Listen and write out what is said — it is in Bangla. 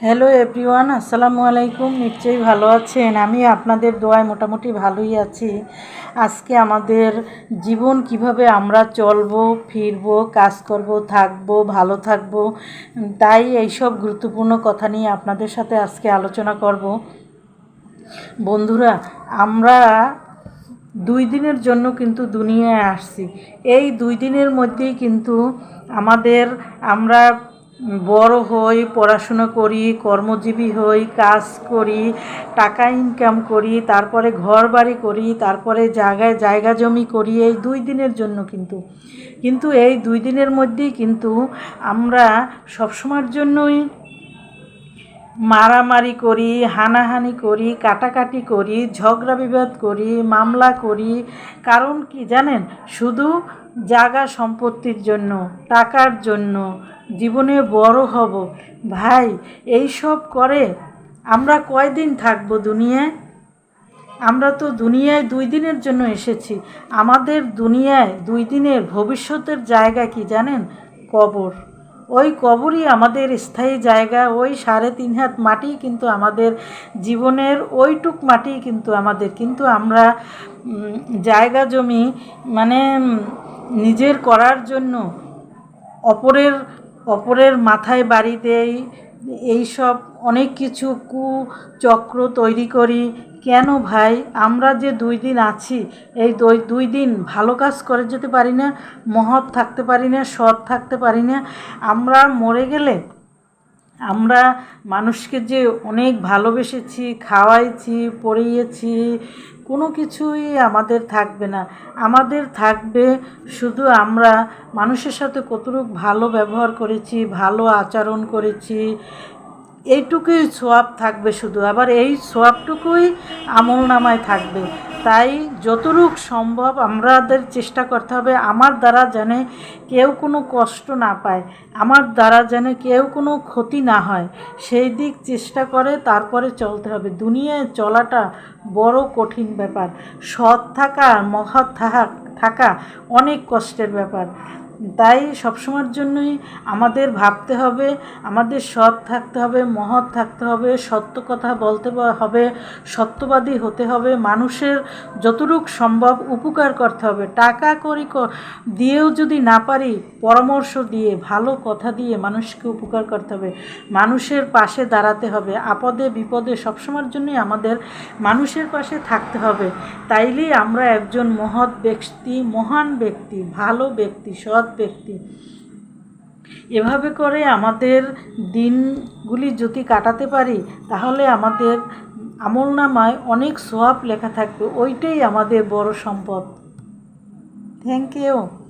হ্যালো এভরিওয়ান, আসসালামু আলাইকুম। নিশ্চয়ই ভালো আছেন। আমি আপনাদের দোয়ায় মোটামুটি ভালোই আছি। আজকে আমাদের জীবন কীভাবে আমরা চলবো, ফিরবো, কাজ করব, থাকব, ভালো থাকব, তাই এইসব গুরুত্বপূর্ণ কথা নিয়ে আপনাদের সাথে আজকে আলোচনা করব। বন্ধুরা, আমরা দুই দিনের জন্য কিন্তু দুনিয়ায় আসছি। এই দুই দিনের মধ্যেই কিন্তু আমাদের, আমরা বড় হই, পড়াশুনো করি, কর্মজীবী হই, কাজ করি, টাকা ইনকাম করি, তারপরে ঘর বাড়ি করি, তারপরে জায়গায় জায়গা জমি করি, এই দুই দিনের জন্য কিন্তু। কিন্তু এই দুই দিনের মধ্যেই কিন্তু আমরা সবসময়ের জন্যই মারামারি করি, হানাহানি করি, কাটাকাটি করি, ঝগড়া বিবাদ করি, মামলা করি। কারণ কি জানেন? শুধু জায়গা সম্পত্তির জন্য, টাকার জন্য জীবনে বড় হব। ভাই, এই সব করে আমরা কয়দিন থাকব দুনিয়ায়? আমরা তো দুনিয়ায় দুই দিনের জন্য এসেছি। আমাদের দুনিয়ায় দুই দিনের ভবিষ্যতের জায়গা কি জানেন? কবর। ওই কবরই আমাদের স্থায়ী জায়গা। ওই সাড়ে তিন হাত মাটি কিন্তু আমাদের জীবনের ওইটুক মাটি কিন্তু আমাদের। কিন্তু আমরা জায়গা জমি মানে নিজের করার জন্য অপরের অপরের মাথায় বাড়িতেই এইসব অনেক কিছু কুচক্র তৈরি করি। কেন ভাই? আমরা যে দুই দিন আছি, এই দুই দুই দিন ভালো কাজ করে যেতে পারি না, মহৎ থাকতে পারি না, সৎ থাকতে পারি না। আমরা মরে গেলে আমরা মানুষকে যে অনেক ভালোবেসেছি, খাওয়াইছি, পড়িয়েছি, কোনো কিছুই আমাদের থাকবে না। আমাদের থাকবে শুধু আমরা মানুষের সাথে কতটুকু ভালো ব্যবহার করেছি, ভালো আচরণ করেছি, এইটুকুই সোয়াব থাকবে শুধু। আবার এই সোয়াবটুকুই আমল নামায় থাকবে। তাই যতটুক সম্ভব আমাদের চেষ্টা করতে হবে, আমার দ্বারা যেন কেউ কোনো কষ্ট না পায়, আমার দ্বারা যেন কেউ কোনো ক্ষতি না হয়, সেই দিক চেষ্টা করে তারপরে চলতে হবে। দুনিয়ায় চলাটা বড় কঠিন ব্যাপার, সৎ থাকা মহৎ থাকা থাকা অনেক কষ্টের ব্যাপার। তাই সবসময়ের জন্যই আমাদের ভাবতে হবে, আমাদের সৎ থাকতে হবে, মহৎ থাকতে হবে, সত্য কথা বলতে হবে, সত্যবাদী হতে হবে, মানুষের যতটুক সম্ভব উপকার করতে হবে। টাকা করি দিয়েও যদি না পারি, পরামর্শ দিয়ে, ভালো কথা দিয়ে মানুষকে উপকার করতে হবে। মানুষের পাশে দাঁড়াতে হবে। আপদে বিপদে সবসময়ের জন্যই আমাদের মানুষের পাশে থাকতে হবে। তাইলেই আমরা একজন মহৎ ব্যক্তি, মহান ব্যক্তি, ভালো ব্যক্তি ব্যক্তি। এভাবে করে আমাদের দিনগুলি যদি কাটাতে পারি, তাহলে আমাদের আমল নামায় অনেক সোয়াব লেখা থাকবে। ওইটাই আমাদের বড় সম্পদ। Thank you